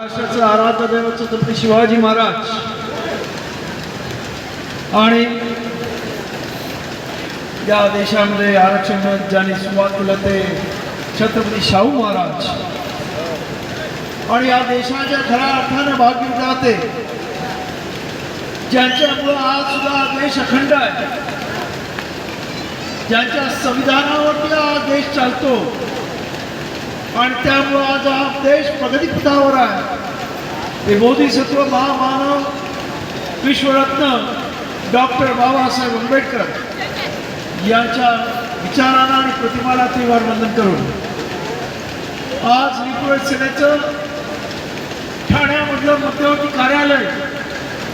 महाराष्ट्राचं आराध्य दैवत छत्रपती शिवाजी महाराज. आणि या देशामध्ये आरक्षण ज्याने सुरुवात केलं ते छत्रपती शाहू महाराज. आणि या देशाच्या खऱ्या अर्थानं भाग्य जाते ज्यांच्यामुळं आज सुद्धा देश अखंड आहे. ज्यांच्या संविधानावरती हा देश चालतो आणि त्यामुळं आज हा देश प्रगतीपथावर आहे. हे बोधिसत्व महामानव विश्वरत्न डॉक्टर बाबासाहेब आंबेडकर यांच्या विचारांना आणि प्रतिमाला त्रिवार वंदन करून आज रिपोर्ट सेनेचं ठाण्यामधलं मध्यवर्ती कार्यालय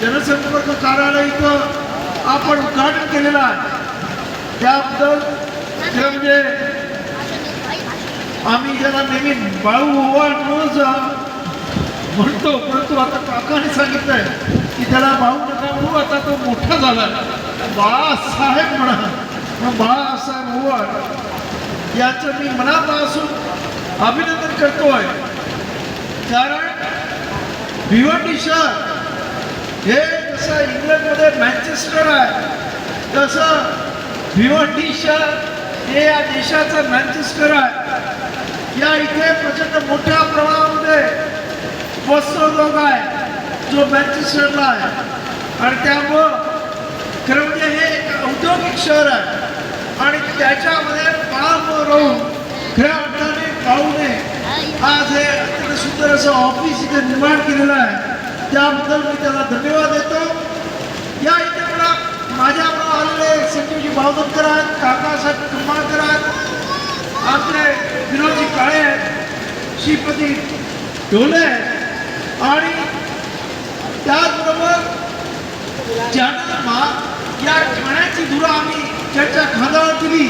जनसंपर्क कार्यालय इथं आपण उद्घाटन केलेलं आहे. त्याबद्दल ते म्हणजे आम्ही ज्याला नेहमी बाळू ओवाळ जा. म्हणतो परंतु आता काकाने सांगितलंय की त्याला बाळू नका म्हणू आता तो मोठा झाला. बाळासाहेब म्हणा. मग बाळासाहेब ओवाळ याचं मी मनापासून अभिनंदन करतोय. कारण भिवंडी शहर हे जसं इंग्लंडमध्ये मॅन्चेस्टर आहे तसं भिवंडी शहर हे या देशाचं मॅन्चेस्टर आहे. या इथे प्रचंड मोठ्या प्रमाणामध्ये वस्त्रोद्योग आहे जो मॅन्चेस्टरला आहे. आणि त्यामुळं खरं म्हणजे हे एक औद्योगिक शहर आहे. आणि त्याच्यामध्ये काम राहून खऱ्या अर्थाने पाहूने आज हे अत्यंत सुंदर असं ऑफिस इथे निर्माण केलेलं आहे. त्याबद्दल मी त्याला धन्यवाद देतो. या इथे मला माझ्या आलेले संजीवजी बावधनकर आहेत काकासाहेब कुंभाळकर आहेत आपले विनोदजी काळे आहेत श्रीपती ढोले आहेत आणि त्याचबरोबर ज्यांना या ठाण्याची धुरा आम्ही त्यांच्या खांदावर दिली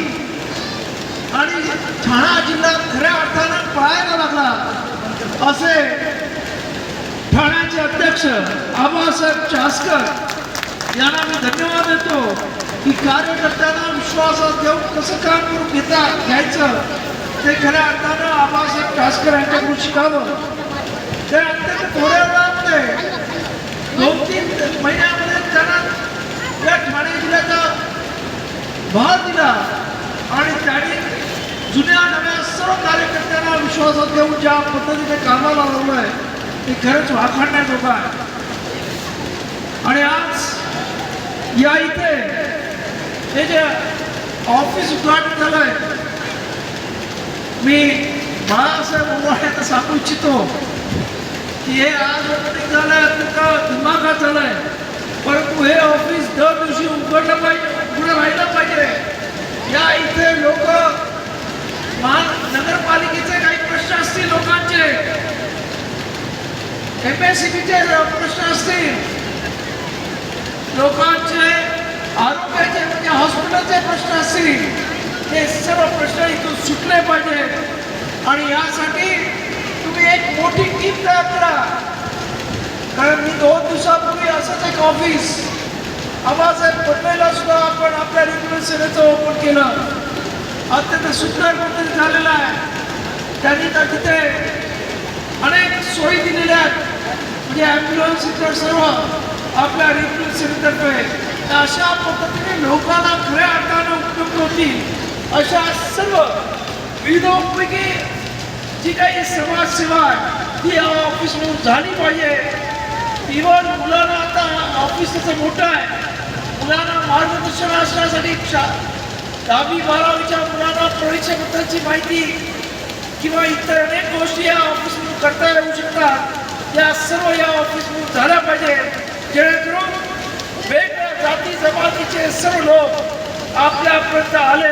आणि ठाणा जिल्हा खऱ्या अर्थानं पळायला लागला. असे ठाण्याचे अध्यक्ष आबासाहेब चास्कर यांना मी धन्यवाद देतो. की कार्यकर्त्यांना विश्वासात घेऊन कसं काम करून घेता घ्यायचं ते खऱ्या अर्थानं आबासाहेब ठासकर यांच्याकडून शिकावं. ते अत्यंत थोड्या वेळामध्ये दोन तीन महिन्यामध्ये त्यांना या ठाणे जिल्ह्याचा भार दिला आणि त्यांनी जुन्या नव्या सर्व कार्यकर्त्यांना विश्वासात घेऊन ज्या पद्धतीने कामाला लावलं आहे ते खरंच वाखाणण्याजोगं आहे. आणि आज या इथे हे जे ऑफिस उद्घाटन झालंय मी बाळासाहेब उभाट्यात सांगू इच्छितो की हे आज ओपनिंग झालंय तुमचा दिमागात झालाय. परंतु हे ऑफिस दर दिवशी उघडलं पाहिजे उघडं राहिलं पाहिजे. या इथे लोक महा नगरपालिकेचे काही प्रश्न असतील लोकांचे एम एस सी बीचे प्रश्न असतील लोकांचे आरोग्याचे म्हणजे हॉस्पिटलचे प्रश्न असतील हे सर्व प्रश्न इथून सुटले पाहिजे. आणि यासाठी तुम्ही एक मोठी टीम तयार करा. कारण मी दोन दिवसापूर्वी असंच एक ऑफिस आबासाहेब पटेलला सुद्धा आपण आपल्या रेग्युलर सेवेचं ओपन केलं. अत्यंत सुंदर पद्धती झालेला आहे. त्यांनी तर तिथे अनेक सोयी दिलेल्या आहेत. म्हणजे ॲम्ब्युलन्स इतर सर्व आपल्या रेग्युलर सेवेतर्फे. अशा पद्धतीने लोकांना खऱ्या अर्थानं उपयुक्त होतील. अशा सर्व विविधोपैकी जी काही समाजसेवा आहे ती या ऑफिसमधून झाली पाहिजे. इव्हन मुलांना आता ऑफिस त्याचं मोठं आहे. मुलांना मार्गदर्शन असण्यासाठी शा दहावी बारावीच्या मुलांना परीक्षेबद्दलची माहिती किंवा इतर अनेक गोष्टी या ऑफिसमधून करता येऊ शकतात. या सर्व या ऑफिसमधून झाल्या पाहिजे. जेणेकरून वेगळ्या जाती जमातीचे सर्व लोक आपल्यापर्यंत आले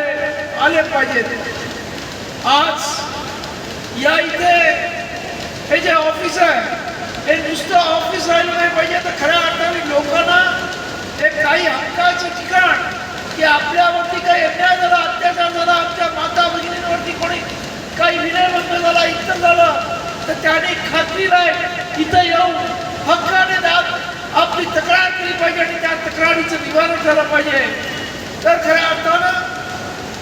आले पाहिजेत आज या इथे हे जे ऑफिस आहे हे नुसतं ऑफिस राहिलं नाही पाहिजे. तर खऱ्या अर्थाने लोकांना हे काही हक्काचं ठिकाण की आपल्यावरती काही अन्याय झाला अत्याचार झाला आमच्या माता भगिनींवरती कोणी काही विनयभंग झाला इतर झालं तर त्याने खात्री राहील इथं येऊन हक्काने दाद आपली तक्रार केली पाहिजे आणि त्या तक्रारीचं निवारण झालं पाहिजे. तर खऱ्या अर्थानं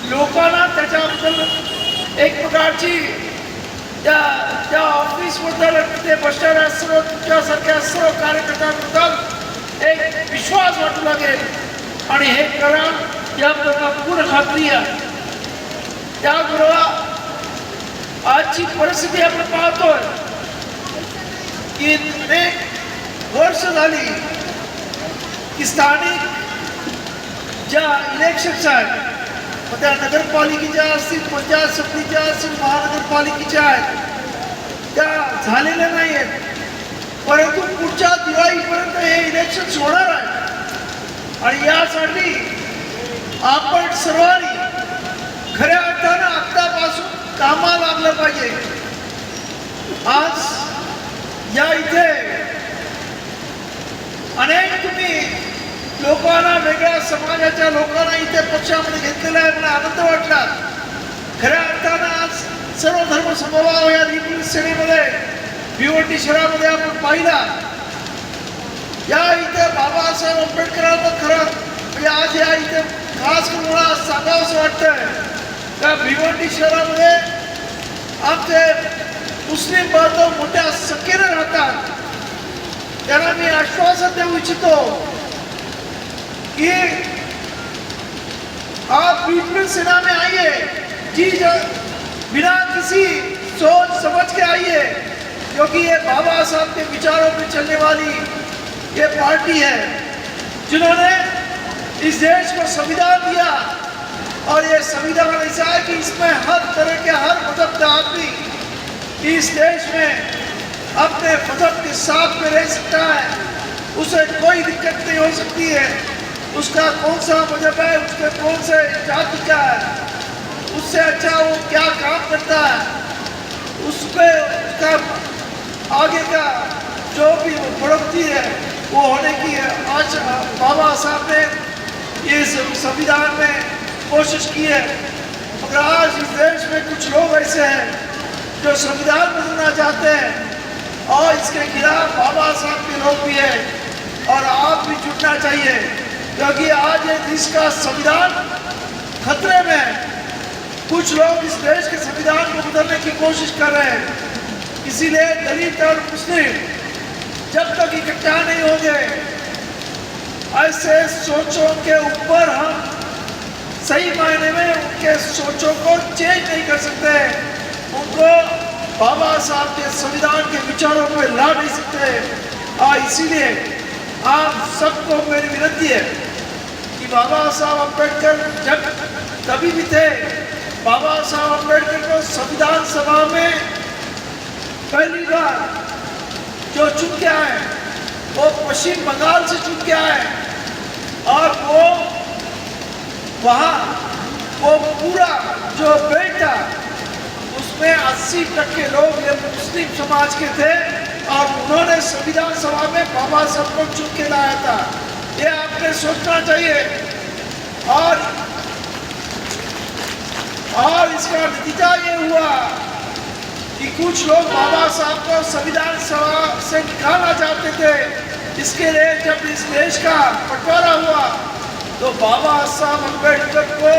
लोकांना त्याच्याबद्दल एक प्रकारची त्या त्या ऑफिसबद्दल ते भ्रष्टाचार सर्व तुमच्यासारख्या सर्व कार्यकर्त्यांबद्दल एक विश्वास वाटू लागेल. आणि हे करा याबद्दल पूर्ण खात्री आहे. त्याबरोबर आजची परिस्थिती आपण पाहतोय. की अनेक वर्ष झाली की स्थानिक ज्या इलेक्शन्स आहेत मग त्या नगरपालिकेच्या असतील पंचायत समितीच्या असतील महानगरपालिकेच्या आहेत त्या झालेल्या नाही आहेत परंतु पुढच्या दिवाळीपर्यंत हे इलेक्शन होणार आहे आणि यासाठी आपण सर्वांनी खऱ्या अर्थानं आत्तापासून कामाला लागलं पाहिजे. आज या इथे अनेक तुम्ही लोकांना वेगळ्या समाजाच्या लोकांना इथे पक्षामध्ये घेतलेला आहे मला आनंद वाटला. खऱ्या अर्थानं आज सर्व धर्म समभाव या रिपील श्रेणीमध्ये भिवंडी शहरामध्ये आपण पाहिला. या इथे बाबासाहेब आंबेडकरांना खरं म्हणजे आज या इथे खास करून मला सांगावं असं वाटतंय. त्या भिवंडी शहरामध्ये आमचे मुस्लिम बांधव मोठ्या संख्येने राहतात. त्यांना मी आश्वासन देऊ इच्छितो कि आप पीपल सेना में आइए जी बिना किसी सोच समझ के आइए क्योंकि ये बाबा साहब के विचारों पे चलने वाली ये पार्टी है जिन्होंने इस देश को संविधान दिया और ये संविधान ऐसा है कि इसमें हर तरह के हर मज़हब का आदमी इस देश में अपने मज़हब के साथ में रह सकता है। उसे कोई दिक्कत नहीं हो सकती है। उसका कौन सा मज़हब है? उसके कौन से जाति का है? उससे अच्छा वो क्या काम करता है? उस पर उसका आगे का जो भी बढ़ोतरी है, वो होने की है। आज बाबा साहब ने ये संविधान में कोशिश की है। मगर आज इस देश में कुछ लोग ऐसे हैं जो संविधान बदलना चाहते हैं। और इसके खिलाफ बाबा साहब के लोग भी है और आप भी जुटना चाहिए, क्योंकि आज ये देश का संविधान खतरे में है। कुछ लोग इस देश के संविधान को बदलने की कोशिश कर रहे हैं। इसीलिए दलित और मुस्लिम जब तक इकट्ठा नहीं होंगे, ऐसे सोचों के ऊपर हम सही मायने में उनके सोचों को चेंज नहीं कर सकते। उनको बाबा साहब के संविधान के विचारों में ला नहीं सकते और इसीलिए आप सबको मेरी विनती है कि बाबा साहब अंबेडकर जब तभी भी थे, बाबा साहब अंबेडकर को संविधान सभा में पहली बार जो चुन के आए, वो पश्चिम बंगाल से चुन के आए और वो वहाँ, वो पूरा जो बेल्ट था उसमें 80 टक्के लोग ये मुस्लिम समाज के थे और उन्होंने संविधान सभा में बाबा साहब को चुन के लाया था। ये आपने सोचना चाहिए। और और इसका नतीजा ये हुआ कि कुछ लोग बाबा साहब को संविधान सभा से निकालना चाहते थे। इसके लिए जब इस देश का बंटवारा हुआ तो बाबा साहब अंबेडकर को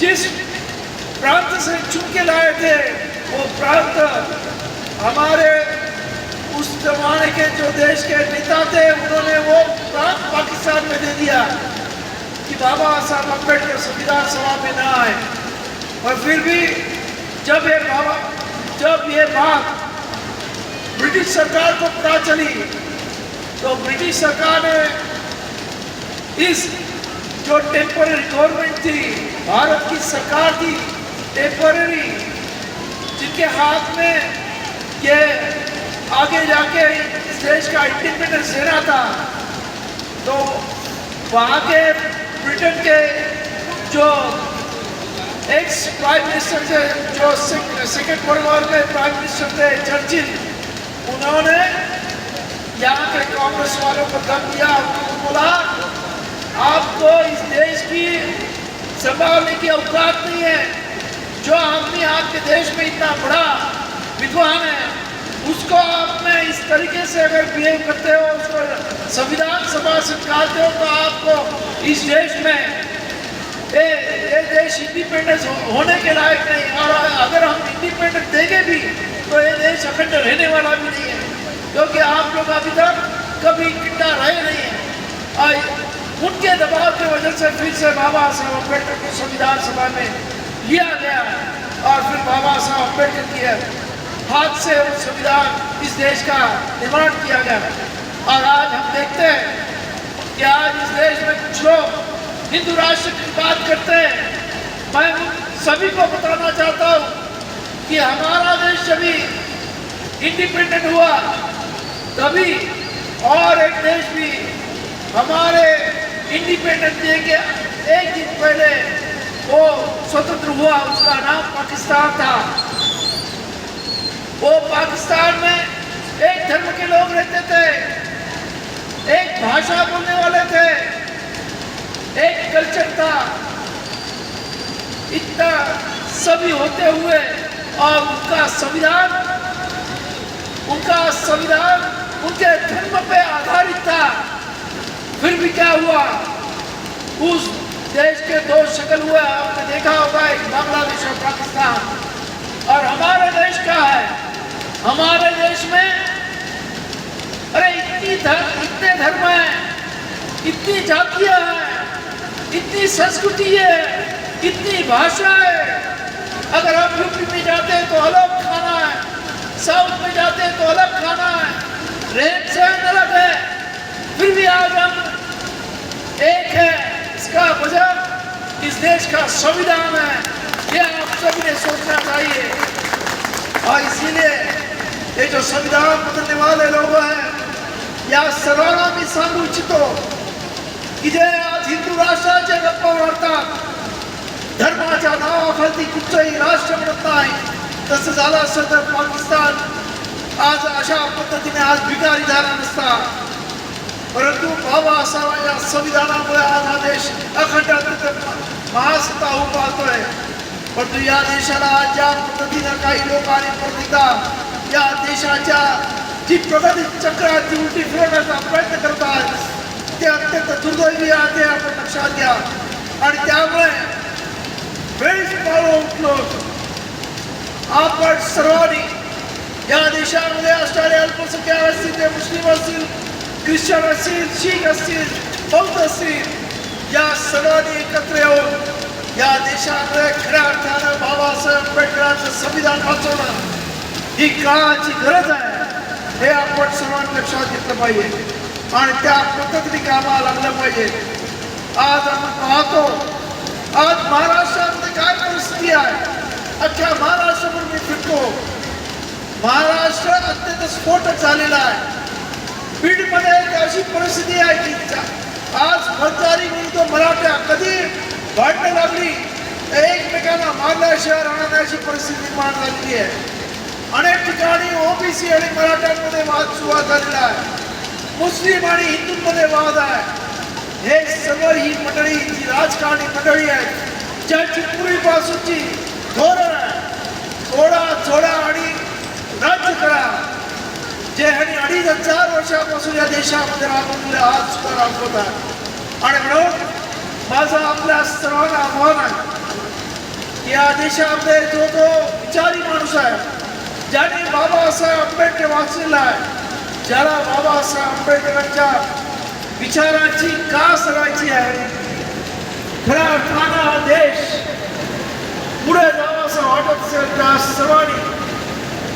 जिस प्रांत से चुन के लाए थे, वो प्रांत हमारे उस जमाने के जो देश के नेता थे, उन्होंने वो प्रांत पाकिस्तान में दे दिया कि बाबा साहब अंबेडकर संविधान सभा में ना आए। और फिर भी जब ये बाबा, जब ये बात ब्रिटिश सरकार को पता चली तो ब्रिटिश सरकार ने इस जो टेम्पररी गवर्नमेंट थी, भारत की सरकार थी टेम्पररी जिनके हाथ में ये आगे जाके इस देश का इंडिपेंडेंस देना था तो वहाँ के ब्रिटेन के जो एक्स प्राइम मिनिस्टर थे, जो सेकेंड वर्ल्ड वॉर में प्राइम मिनिस्टर थे चर्चिल उन्होंने यहाँ के कांग्रेस वालों को दम दिया बोला, आपको इस देश की संभालने की औकात नहीं है। जो आदमी आपके देश में इतना बड़ा विद्वान है, उसको आप में इस तरीके से अगर बिहेव करते हो, उसको संविधान सभा से निकालते हो तो आपको इस देश में ये ये देश इंडिपेंडेंस होने के लायक नहीं। और अगर हम इंडिपेंडेंस देंगे भी तो ये देश अखंड रहने वाला भी नहीं है। क्योंकि आप लोग अभी तक कभी किट्टा रहे नहीं है। और उनके दबाव की वजह से फिर से बाबा साहब अंबेडकर को संविधान सभा में लिया गया और फिर बाबा साहब अंबेडकर की हाथ से संविधान इस देश का निर्माण किया गया और आज हम देखते हैं कि आज इस देश में कुछ लोग हिंदू राष्ट्र की बात करते हैं। मैं सभी को बताना चाहता हूँ कि हमारा देश जब इंडिपेंडेंट हुआ, तभी और एक देश भी हमारे इंडिपेंडेंट डे के एक दिन पहले वो स्वतंत्र हुआ उसका नाम पाकिस्तान था वो पाकिस्तान में एक धर्म के लोग रहते थे एक भाषा बोलने वाले थे एक कल्चर था इतना सभी होते हुए और उनका संविधान उनका संविधान उनके धर्म पे आधारित था फिर भी क्या हुआ उस देश के दो शक्ल हुए, आपने देखा होगा, एक बांग्लादेश और पाकिस्तान। और हमारे देश का है। हमारे देश में, अरे इतनी धर्म इतने धर्म है, इतनी जातियाँ हैं, इतनी संस्कृति है, इतनी भाषा है। अगर आप यूपी में जाते हैं तो अलग खाना है, साउथ में जाते हैं तो अलग खाना है। रहन सहन अलग है, फिर भी आज हम एक है। इसका वजह इस देश का संविधान है। यह आप सभी ने सोचना चाहिए। और इसीलिए ये जो संविधान बदलने वाले लोग हैं, या सर्वांना मी सांगू इच्छितो की जे आज हिंदू राष्ट्राचे गप्पा मारतात धर्माच्या नावाखाली कुठचंही राष्ट्र म्हणत नाही तसं झालं तर पाकिस्तान आज अशा पद्धतीने आज भिकारी झाला नसता परंतु बाबासाहेबांच्या संविधानामुळे आज हा देश अखंड महासत्ता होऊ पाहतोय. परंतु या देशाला आज ज्या पद्धतीनं काही लोक आणि प्रतिता या देशाच्या जी प्रगती चक्राची उलटी फिरवण्याचा प्रयत्न करतात ते अत्यंत दुर्दैवी आहे ते आपण लक्षात घ्या. आणि त्यामुळे वेळीच पावलं उठलो आपण सर्वांनी या देशामध्ये असणारे अल्पसंख्याक असतील ते मुस्लिम असतील ख्रिश्चन असतील शीख असतील बौद्ध असतील या सर्वांनी एकत्र येऊन या देशातल्या खऱ्या अर्थानं बाबासाहेब आंबेडकरांचं संविधान वाचवणं ही काळाची गरज आहे हे आपण सर्वांनी लक्षात घेतलं पाहिजे आणि त्या पद्धतीने कामाला लागलं पाहिजे. आज आपण पाहतो आज महाराष्ट्रामध्ये काय परिस्थिती आहे? अख्ख्या महाराष्ट्रावर मी फिरतो. महाराष्ट्र अत्यंत स्फोटक झालेला आहे. बीडमध्ये एक अशी परिस्थिती आहे की आज आज फौजदारी तो मराठा कधी भांडणं लागली तर एकमेकांना मारल्याशिवाय अशी परिस्थिती निर्माण झालेली आहे. अनेक ठिकाणी ओबीसी आणि मराठ्यांमध्ये वाद सुरुवात झालेला आहे. मुस्लिम आणि हिंदूंमध्ये वाद आहे. हे सगळं ही मंडळी जी राजकारणी मंडळी आहे ज्याची पूर्वीपासूनची धोरण आहे. थोडा थोडा आणि राज्य करा. जे ह्यांनी अडीच हजार वर्षापासून या देशामध्ये राबवलेले आज सुद्धा राबवत आहे आणि म्हणून माझं आपल्या सर्वांना आव्हान आहे की या देशामध्ये जो तो विचारी माणूस आहे ज्याने बाबासाहेब आंबेडकर वाचलेला आहे ज्याला बाबासाहेब आंबेडकरांच्या विचारांची कास राहायची आहे खऱ्या अर्थानं देश पुढे जावा असं वाटत असेल त्या सर्वांनी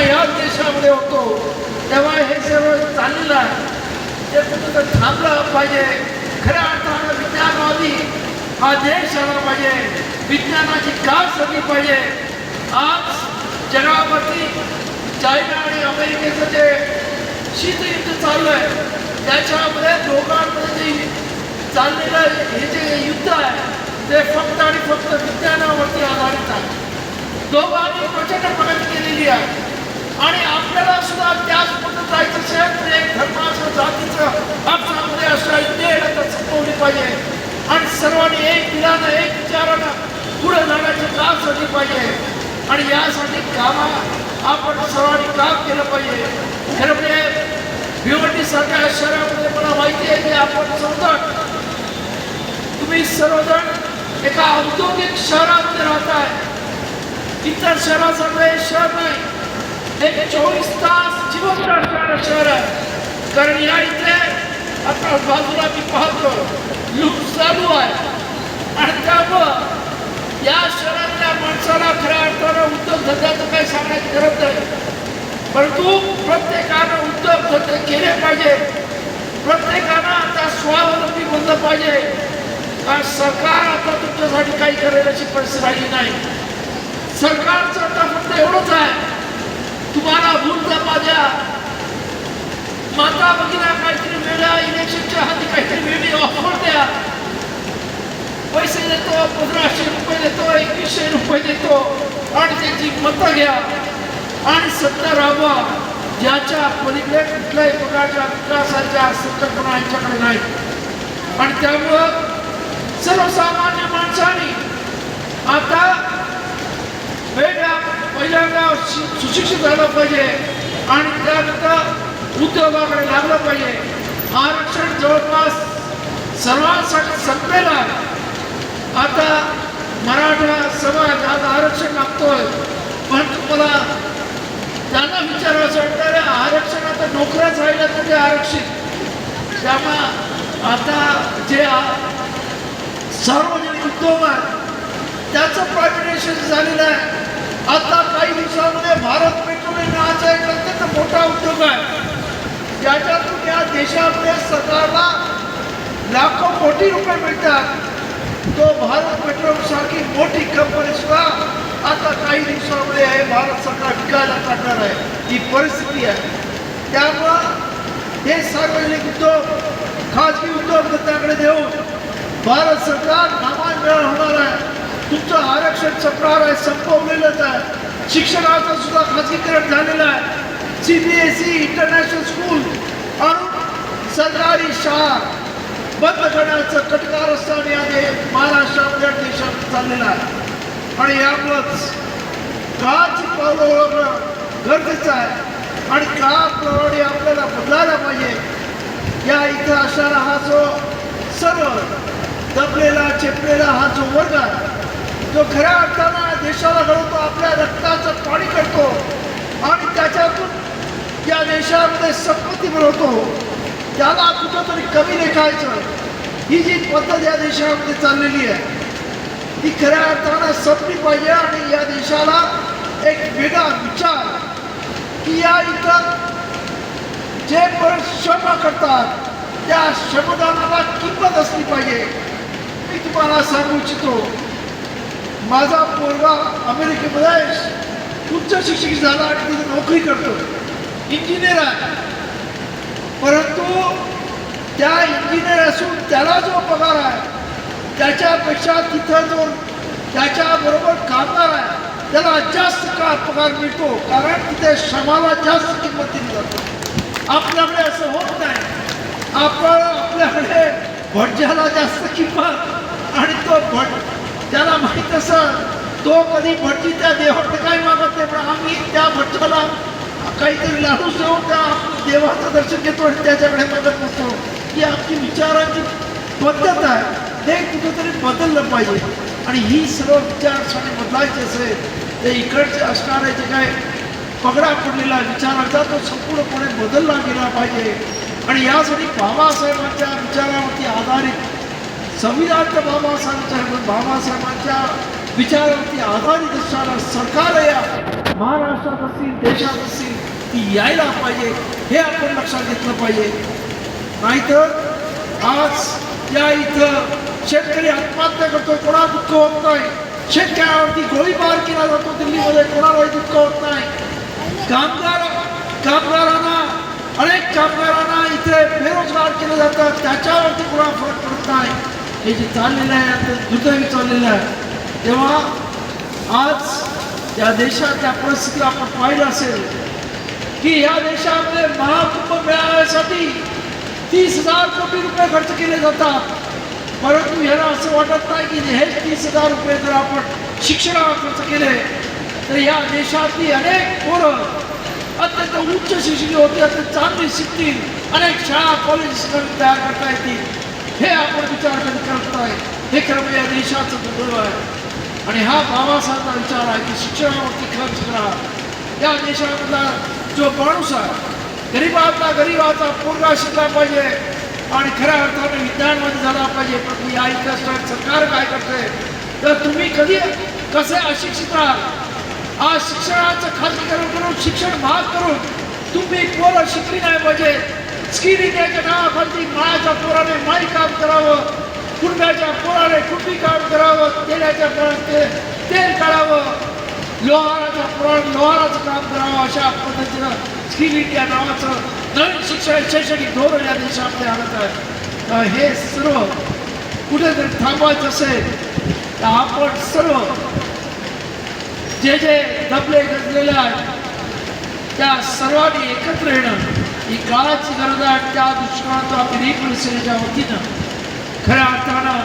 या देशामध्ये होतो. तेव्हा हे सर्व चाललेलं आहे. ते कुठं थांबलं पाहिजे. खऱ्या अर्थानं विज्ञानवादी हा देश आला पाहिजे. विज्ञानाची कास झाली पाहिजे. आज जगावरती चायना आणि अमेरिकेचं जे शीतयुद्ध चालू आहे त्याच्यामध्ये दोघांमध्ये जे चाललेलं हे जे युद्ध आहे ते फक्त आणि फक्त विज्ञानावरती आधारित आहे. दोघांनी प्रचंड प्रगती केलेली आहे. आणि आपल्याला सुद्धा त्याच पद्धत जायचं असेल तर एक धर्माचं जातीचं आपल्यामध्ये असं ते संपवली पाहिजे. आणि सर्वांनी एक दिलानं एक विचारानं पुढे जाण्याची काम झाली पाहिजे. आणि यासाठी कामा आपण सर्वांनी काम केलं पाहिजे. खरं म्हणजे भिवंडी सारख्या शहरामध्ये मला माहिती आहे की आपण समजा तुम्ही सर्वजण एका औद्योगिक शहरामध्ये राहताय. इतर शहरासारखं हे शहर नाही. एक चोवीस तास जिवंत असणारं शहर आहे कारण या इथे आता बाजूला मी पाहतो लूट चालू आहे आणि त्यामुळं या शहरातल्या माणसाला खऱ्या अर्थानं उद्योग धंद्याचं काही सांगण्याची गरज नाही परंतु प्रत्येकानं उद्योग धंदे केले पाहिजे. प्रत्येकानं आता स्वावलंबी बनलं पाहिजे. कारण सरकार आता तुमच्यासाठी काही करेल अशी परिस्थिती राहिली नाही. सरकारचं आता फक्त एवढंच आहे. तुम्हाला भूलता माझ्या माता भगिना काहीतरी मिळा इलेक्शनच्या हाती काहीतरी वेगळी ऑफर द्या. पैसे देतो पंधराशे रुपये देतो एकवीसशे रुपये देतो. आणि त्याची मतं घ्या आणि सत्ता राबवा. ज्याच्या पलीकडे कुठल्याही प्रकारच्या विकासाच्या संकल्पना यांच्याकडे नाही आणि त्यामुळं सर्वसामान्य माणसाने आता वेगळ्या पहिल्यांदा शि- सुशिक्षित झालं पाहिजे. आणि त्यानंतर उद्योगाकडे लागलं पाहिजे. आरक्षण जवळपास सर्वांसाठी संपलेलं आहे. आता मराठा समाज आज आरक्षण मागतोय. पण तुम्हाला त्यांना विचारायचं वाटतं आरक्षण आता नोकऱ्याच राहिल्या तर ते आरक्षित. त्यामुळे आता जे सार्वजनिक उद्योग आहे त्याचं प्रायव्हेटायझेशन झालेलं आहे. आता काही दिवसामध्ये भारत पेट्रोलियम नावाचा एक अत्यंत मोठा उद्योग आहे. ज्याच्यातून या देशामध्ये सरकारला लाखो कोटी रुपये मिळतात. तो भारत पेट्रोलसारखी मोठी कंपनी सुद्धा आता काही दिवसामध्ये हे भारत सरकार विकायला काढणार आहे. ही परिस्थिती आहे. त्यामुळं हे सार्वजनिक उद्योग खाजगी उद्योगधंद्याकडे देऊन भारत सरकार नामांकन होणार आहे. तुमचं आरक्षण संपणार आहे संपवलेलंच आहे. शिक्षणाचं सुद्धा खाजगीकरण झालेलं आहे. C B S E international school आणि सरकारी शाळा बंद करण्याचं कटकारस्थान या दे महाराष्ट्रामध्ये देशात चाललेलं आहे. आणि यामुळंच काळाची पावलं ओळखणं गरजेचं आहे. आणि काळाप्रमाणे आपल्याला बदलायला पाहिजे? या इथं असणारा हा जो सर्व दबलेला चेपलेला हा जो वर्ग आहे जो खऱ्या अर्थानं देशाला घडवतो आपल्या रक्ताचं पाणी करतो आणि त्याच्यातून या देशामध्ये संपत्ती मिळवतो त्याला कुठंतरी कमी लेखायचं ही जी पद्धत या देशामध्ये चाललेली आहे ती खऱ्या अर्थानं संपली पाहिजे आणि या देशाला एक वेगळा विचार की या इथं जे पण श्रम करतात त्या श्रमदानाला किंमत असली पाहिजे. मी तुम्हाला सांगू इच्छितो माझा पोरगा अमेरिकेमध्ये उच्च शिक्षित झाला आणि तिथे नोकरी करतो. इंजिनियर आहे. परंतु त्या इंजिनियर असून त्याला जो पगार आहे त्याच्यापेक्षा तिथं जो त्याच्याबरोबर कामगार आहे त्याला जास्त का पगार मिळतो? कारण तिथे श्रमाला जास्त किंमत दिली जाते. आपल्याकडे असं होत नाही. आपण आपल्याकडे भटज्याला जास्त किंमत आणि तो भट त्याला माहीत असं तो कधी भटजी त्या देवाकडे काही मागत नाही पण आम्ही त्या भटजाला काहीतरी लाडूच देऊन त्या देवाचं दर्शन घेतो आणि त्याच्याकडे मदत नसतो ही आमची विचारांची पद्धत आहे. ते कुठेतरी बदललं पाहिजे. आणि ही सर्व विचारसरणी बदलायची असेल ते इकडचे असणारे जे काय पगडा पडलेला विचाराचा तो संपूर्णपणे बदलला गेला पाहिजे. आणि यासाठी बाबासाहेबांच्या विचारावरती आधारित संविधान तर बाबासाहेबांच्या बाबासाहेबांच्या विचारावरती आधारित असणारं सरकार या महाराष्ट्रात असतील देशात असतील ती यायला पाहिजे हे आपण लक्षात घेतलं पाहिजे. नाहीतर आज या इथं शेतकरी आत्महत्या करतो कोणा दुःख होत नाही? शेतकऱ्यावरती गोळीबार केला जातो दिल्लीमध्ये कोणालाही दुःख होत नाही. कामगार कामगारांना अनेक कामगारांना इथे बेरोजगार केलं जातं त्याच्यावरती कोणा फरक पडत हे जे चाललेलं आहे ते तेव्हा आज या देशाच्या परिस्थितीला आपण पाहिलं असेल की महाकुंभ मेळाव्यासाठी तीस हज़ार कोटी रुपये खर्च जातात परंतु ह्याला की हे तीस हज़ार रुपये जर आपण शिक्षणावर खर्च केले तर या देशातली अनेक पोरं अत्यंत उच्च शिक्षित होती, अत्यंत चांगली शिकतील अनेक शाळा कॉलेज तयार करता हे आपण विचार कधी करत आहे हे खरं या देशाचं दुर्दैव आहे. आणि हा बाबासाहेबांचा विचार आहे की शिक्षणावरती खर्च करा. या देशामधला जो माणूस आहे गरीबातला गरीबाचा पोरगा शिकला पाहिजे आणि खऱ्या अर्थाने विज्ञानमध्ये झाला पाहिजे. पण या इतिहासात सरकार काय करते? तर तुम्ही कधी कसे अशिक्षित आहात आज शिक्षणाचं खाजगीकरण करून शिक्षण भाग करून तुम्ही पोरं शिकली नाही पाहिजे. स्किल इंडियाच्या नावाखाली मायाच्या पोराने माई काम करावं कुंड्याच्या पोराने कुंडी काम करावं तेलाच्या पोराने तेल काढावं. लोहाराच्या पोराने लोहाराचं काम करावं अशा पद्धतीनं स्किल इंडिया नावाचं नवीन शिक्षण शैक्षणिक धोरण या देशामध्ये आणत आहे. तर हे सर्व कुठेतरी थांबवायचं असेल तर आपण सर्व जे जे दबले गजलेले आहेत त्या सर्वांनी एकत्र येणं. ही काळाची गरज आहे त्या दृष्टिकोनातून आपण रिपल सेनेच्या वतीनं खऱ्या अर्थानं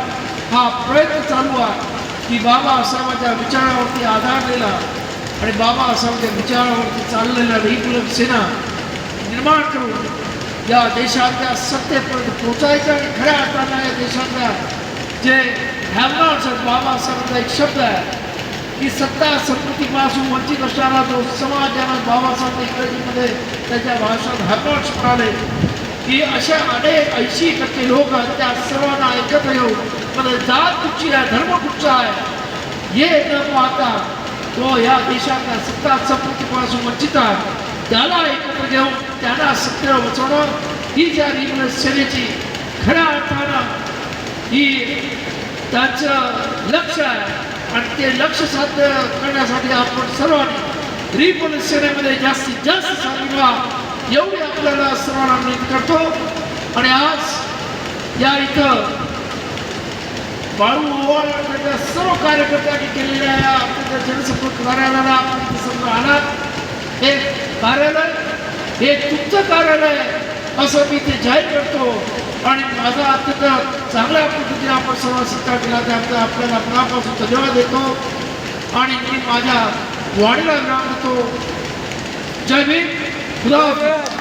हा प्रयत्न चालू आहे की बाबा आसामाच्या विचारावरती आधारलेला आणि बाबा बाबासाहेबांच्या विचारावरती चाललेला रिपल सेना निर्माण करून या देशातल्या सत्तेपर्यंत पोचायचं आणि खऱ्या अर्थानं या देशातल्या जे हॅमनॉट्स आहेत बाबासाहेबांचा एक शब्द आहे की सत्ता संस्कृतीपासून वंचित असणारा जो समाज ज्यांना बाबासाहेब इंग्रजीमध्ये त्याच्या भाषणात हॅपॉट्स म्हणाले की अशा अनेक ऐंशी टक्के लोक आहेत त्या सर्वांना एकत्र येऊन म्हणजे जात कुठची आहे धर्म कुठचा आहे हे न पाहता तो या देशातल्या सत्ता संस्कृतीपासून वंचित आहे. त्याला एकत्र घेऊन त्यांना सत्य बसवणं ही ज्या इंग्रज सेनेची खऱ्या अर्थानं ही त्यांचं लक्ष आहे. आणि ते लक्ष साध्य करण्यासाठी आपण सर्वांनी रिपल सेनेमध्ये जास्तीत जास्त सामील व्हा. एवढी आपल्याला सर्वांना विनंती करतो. आणि आज या इथं बाळू ओवाळ सर्व कार्यकर्त्यांनी केलेल्या या आपल्या जनसंपर्क कार्यालयाला आपण इथे समजा आलात. हे कार्यालय हे तुमचं कार्यालय असं मी ते जाहीर करतो. आणि माझा अत्यंत चांगल्या पद्धतीने आपण सर्व सत्कार केला त्याबद्दल आपल्याला मनापासून धन्यवाद देतो. आणि मी माझ्या वाडीला विराम देतो. जय भीम. खुदा